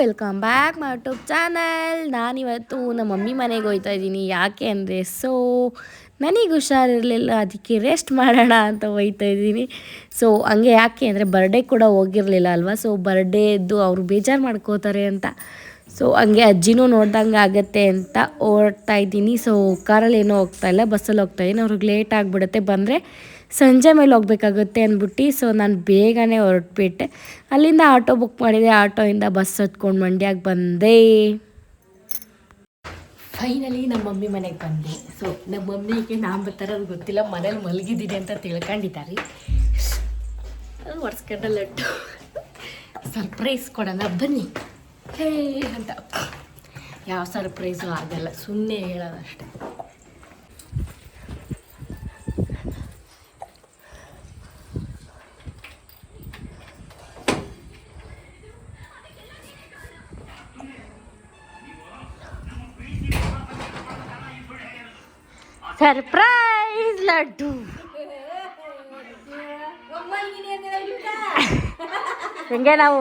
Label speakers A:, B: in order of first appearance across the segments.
A: Welcome back my YouTube channel ನಾನಿವತ್ತು ನಮ್ಮ mummy ಮನೆಗೆ ಹೋಗ್ತಾ ಇದ್ದೀನಿ. ಯಾಕೆ ಅಂದರೆ ಸೊ ನನಗೆ ಹುಷಾರಿರಲಿಲ್ಲ. ಅದಕ್ಕೆ ರೆಸ್ಟ್ ಮಾಡೋಣ ಅಂತ ಹೋಗ್ತಾ ಇದ್ದೀನಿ. ಸೊ ಹಂಗೆ ಯಾಕೆ ಅಂದರೆ ಬರ್ಡೇ ಕೂಡ ಹೋಗಿರಲಿಲ್ಲ ಅಲ್ವಾ? ಸೊ ಬರ್ಡೇದ್ದು ಅವರು ಬೇಜಾರು ಮಾಡ್ಕೋತಾರೆ ಅಂತ. ಸೊ ಹಂಗೆ ಅಜ್ಜಿನೂ ನೋಡ್ದಂಗೆ ಆಗುತ್ತೆ ಅಂತ ಓಡ್ತಾ ಇದ್ದೀನಿ. ಸೊ ಕಾರಲ್ಲಿ ಏನೂ ಹೋಗ್ತಾ ಇಲ್ಲ, ಬಸ್ಸಲ್ಲಿ ಹೋಗ್ತಾ ಇದ್ದೀನಿ. ಅವ್ರಿಗೆ ಲೇಟ್ ಆಗಿಬಿಡುತ್ತೆ. ಬಂದರೆ ಸಂಜೆ ಮೇಲೆ ಹೋಗ್ಬೇಕಾಗುತ್ತೆ ಅಂದ್ಬಿಟ್ಟು ಸೊ ನಾನು ಬೇಗನೆ ಹೊರಟ್ಬಿಟ್ಟೆ. ಅಲ್ಲಿಂದ ಆಟೋ ಬುಕ್ ಮಾಡಿದೆ. ಆಟೋಯಿಂದ ಬಸ್ ಹತ್ಕೊಂಡು ಮಂಡ್ಯಾಗೆ ಬಂದೆ. ಫೈನಲಿ ನಮ್ಮ ಮಮ್ಮಿ ಮನೆಗೆ ಬಂದೆ. ಸೊ ನಮ್ಮ ಮಮ್ಮಿಗೆ ನಾನು ಗೊತ್ತಿಲ್ಲ. ಮನೇಲಿ ಮಲಗಿದ್ದೀನಿ ಅಂತ ತಿಳ್ಕೊಂಡಿದ್ದಾರೆ. ಅದು ಒಡ್ಸ್ಕೊಂಡಲ್ಲಟ್ಟು ಸರ್ಪ್ರೈಸ್ ಕೊಡೋಣ. ಬನ್ನಿ. ಹೇ ಅಂತ ಯಾವ ಸರ್ಪ್ರೈಸು ಆಗಲ್ಲ ಸುಮ್ಮನೆ ಹೇಳೋದಷ್ಟೆ ಸರ್ಪ್ರೈಸ್ ಲಡ್ಡು ಹೆಂಗೆ ನಾವು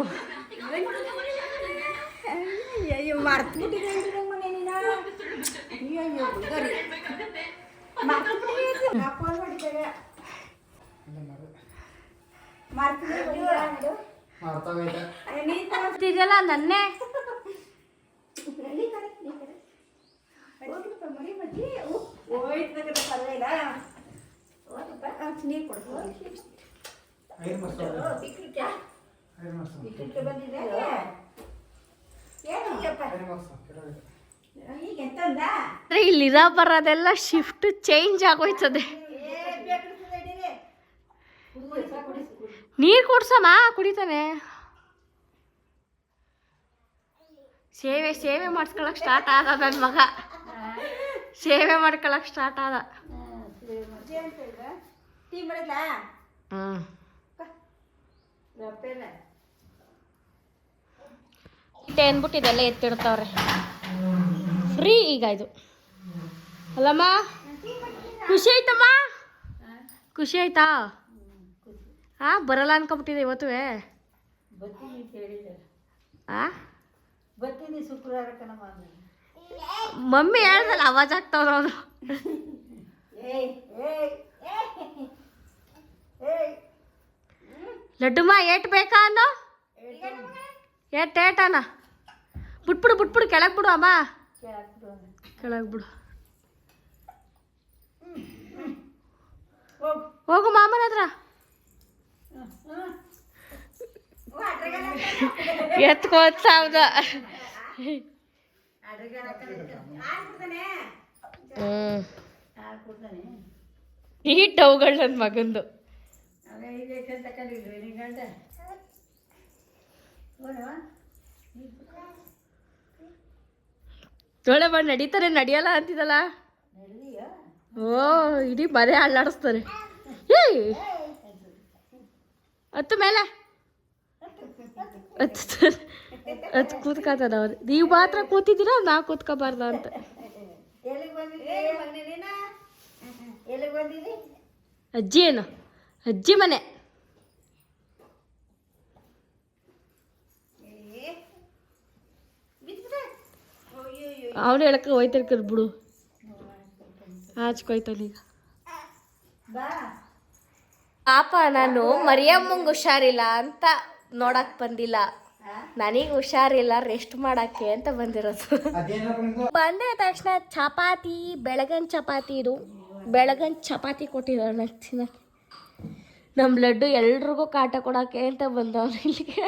B: ಪರವಾಗಿಲ್ಲ. ನನ್ನೇ ನೀರು ಕೊಡು. ಬಂದಿದೆ
A: ಅಂದ್ರೆ ಇಲ್ಲಿರ ಬರೋದೆಲ್ಲ ಶಿಫ್ಟ್ ಚೇಂಜ್ ಆಗೋಯ್ತದೆ. ನೀರು ಕುಡ್ಸಮ್ಮ ಕುಡಿತಾನೆ. ಸೇವೆ ಸೇವೆ ಮಾಡಿಸ್ಕೊಳಕ್ ಸ್ಟಾರ್ಟ್ ಆದ ನನ್ನ ಮಗ. ಸೇವೆ ಮಾಡ್ಕೊಳಕ್ ಸ್ಟಾರ್ಟ್ ಆದ.
B: ಟೀ
A: ಇಟ್ಟೆ ಅಂದ್ಬಿಟ್ಟು ಇದೆಲ್ಲ ಎತ್ತಿಡ್ತಾವ್ರೆ. ಫ್ರೀ ಈಗ ಇದು. ಅಲ್ಲಮ್ಮ? ಖುಷಿ ಆಯ್ತಮ್ಮ? ಖುಷಿ ಆಯ್ತಾ? ಹಾ ಬರಲ್ಲ ಅನ್ಕೊಂಬಿಟ್ಟಿದೆ
B: ಇವತ್ತು.
A: ಮಮ್ಮಿ ಹೇಳ್ದಲ್ಲ, ಅವಾಜ್ ಆಗ್ತಾವ್ರ ಅವರು. ಲಡ್ಡುಮ್ಮ, ಏಟ್ ಬೇಕಾ ಅನ್ನೋ? ಏಟ್ ಏಟನ ಬಿಟ್ಬಿಡು ಬಿಟ್ಬಿಡು ಕೆಳಗೆ ಬಿಡು ಅಮ್ಮ. ಕೆಳಗೆ ಬಿಡು
B: ಹೋಗು
A: ಮಾಮನ ಹತ್ರ. ಎತ್ಕೋತ್ ಸಾವ್ದ. ಹ್ಮ್. ನೀಟ್ ಅವುಗಳು ನನ್ನ ಮಗಂದು. ತೊಳೆ ಬಾ ನಡೀತಾರೆ ನಡಿಯಲ್ಲ ಅಂತಿದಲ್ಲ? ಓ ಇಡೀ ಮನೆ ಅಲ್ಲಾಡಿಸ್ತಾರೆ. ಏಯ್! ಹತ್ತು ಮೇಲೆ. ಹತ್ತು ಹತ್ತು ಕೂತ್ಕೋತಾನ ಅವ್ರು. ನೀವು ಮಾತ್ರ ಕೂತಿದ್ದೀರಾ ನಾ ಕೂತ್ಕೋಬಾರ್ದ ಅಂತ. ಅಜ್ಜಿ ಏನು ಅಜ್ಜಿ ಮನೆ. ಅವನು ಹೇಳಕ್ಕೆ ಹೋಯ್ತಿರ್ಕರ್ ಬಿಡು.
B: ಬಾ
A: ಪಾಪ, ನಾನು ಮರಿಯಮ್ಮಂಗೆ ಹುಷಾರಿಲ್ಲ ಅಂತ ನೋಡಕ್ ಬಂದಿಲ್ಲ. ನನಗೆ ಹುಷಾರಿಲ್ಲ ರೆಸ್ಟ್ ಮಾಡಕ್ಕೆ ಅಂತ ಬಂದಿರೋದು. ಬಂದ ತಕ್ಷಣ ಚಪಾತಿ, ಬೆಳಗನ್ ಚಪಾತಿ ಇದು. ಬೆಳಗನ್ ಚಪಾತಿ ಕೊಟ್ಟಿದ್ದಾರೆ ನಂಗೆ ತಿನ್ನಕ್ಕೆ ನಮ್ಮ ಲಡ್ಡು ಎಲ್ರಿಗೂ ಕಾಟ ಕೊಡಕ್ಕೆ ಅಂತ ಬಂದವ್ರು ಇಲ್ಲಿಗೆ.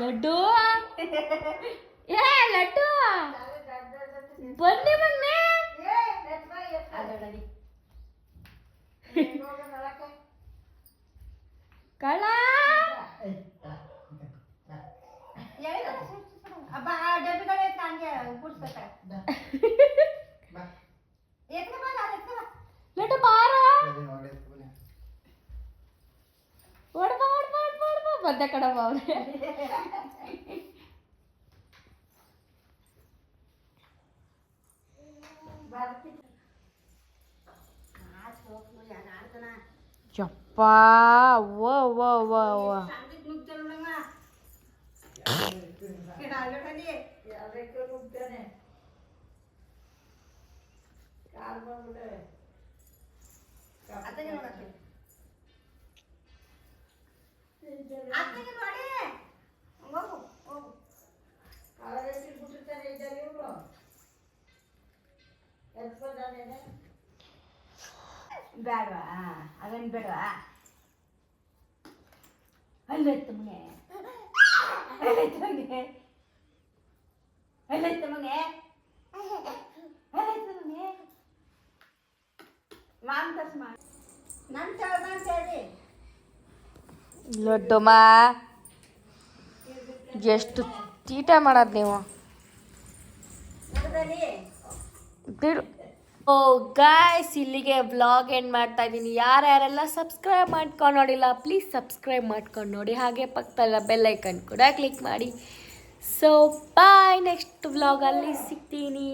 A: ಲಡ್ಡು ಏ ಲಡ್ಡು ಬನ್ನಿ ಬನ್ನಿ ಕಳ್ಳ
B: ಅಬ್ಬ ಆ ಡಬ್ಬಿಗಳು ಎತ್ತ ಹಂಗೆ ಕೂಡ್ಸ್ಬೇಕ
A: ಓಡ್ಬ ಓಡ್ಬ ಬಂದೆ ಕಡವ ಅವ್ರೆ ಯಪ್ಪ ಅವ್ವ ಅವ್ವ ಅವ್ವ ಅವ್ವ
B: ಸಂಗೀತ ಬೇಡವಾ? ಅವೇನು ಬೇಡವಾ? ಅಲ್ಲೈತೆ ಮನೆ ಅಲ್ಲೈತೆ ಮನೆ ಅಲ್ಲೈತೆ ಮನೆ ಅಲ್ಲೈತೆ ಮನೆ ಮಾನ್ ತರ್ಸ್ ಮಾ ನನ್ನ ಚಳ ಅಂತ ಹೇಳಿ
A: ಲಡ್ಡುಮ್ಮ ಎಷ್ಟು ತೀಟ ಮಾಡೋದು ನೀವು? ಬಿಡು. ಓ ಗಾಯ್ಸ್ ಇಲ್ಲಿಗೆ ಬ್ಲಾಗ್ ಎಂಡ್ ಮಾಡ್ತಾ ಇದ್ದೀನಿ. ಯಾರ್ಯಾರೆಲ್ಲ ಸಬ್ಸ್ಕ್ರೈಬ್ ಮಾಡ್ಕೊಂಡು ನೋಡಿಲ್ಲ ಪ್ಲೀಸ್ ಸಬ್ಸ್ಕ್ರೈಬ್ ಮಾಡ್ಕೊಂಡು ನೋಡಿ. ಹಾಗೆ ಪಕ್ಕದಲ್ಲ ಬೆಲ್ ಐಕನ್ ಕೂಡ ಕ್ಲಿಕ್ ಮಾಡಿ. ಸೊ ಬಾಯ್ ನೆಕ್ಸ್ಟ್ ವ್ಲಾಗಲ್ಲಿ ಸಿಗ್ತೀನಿ.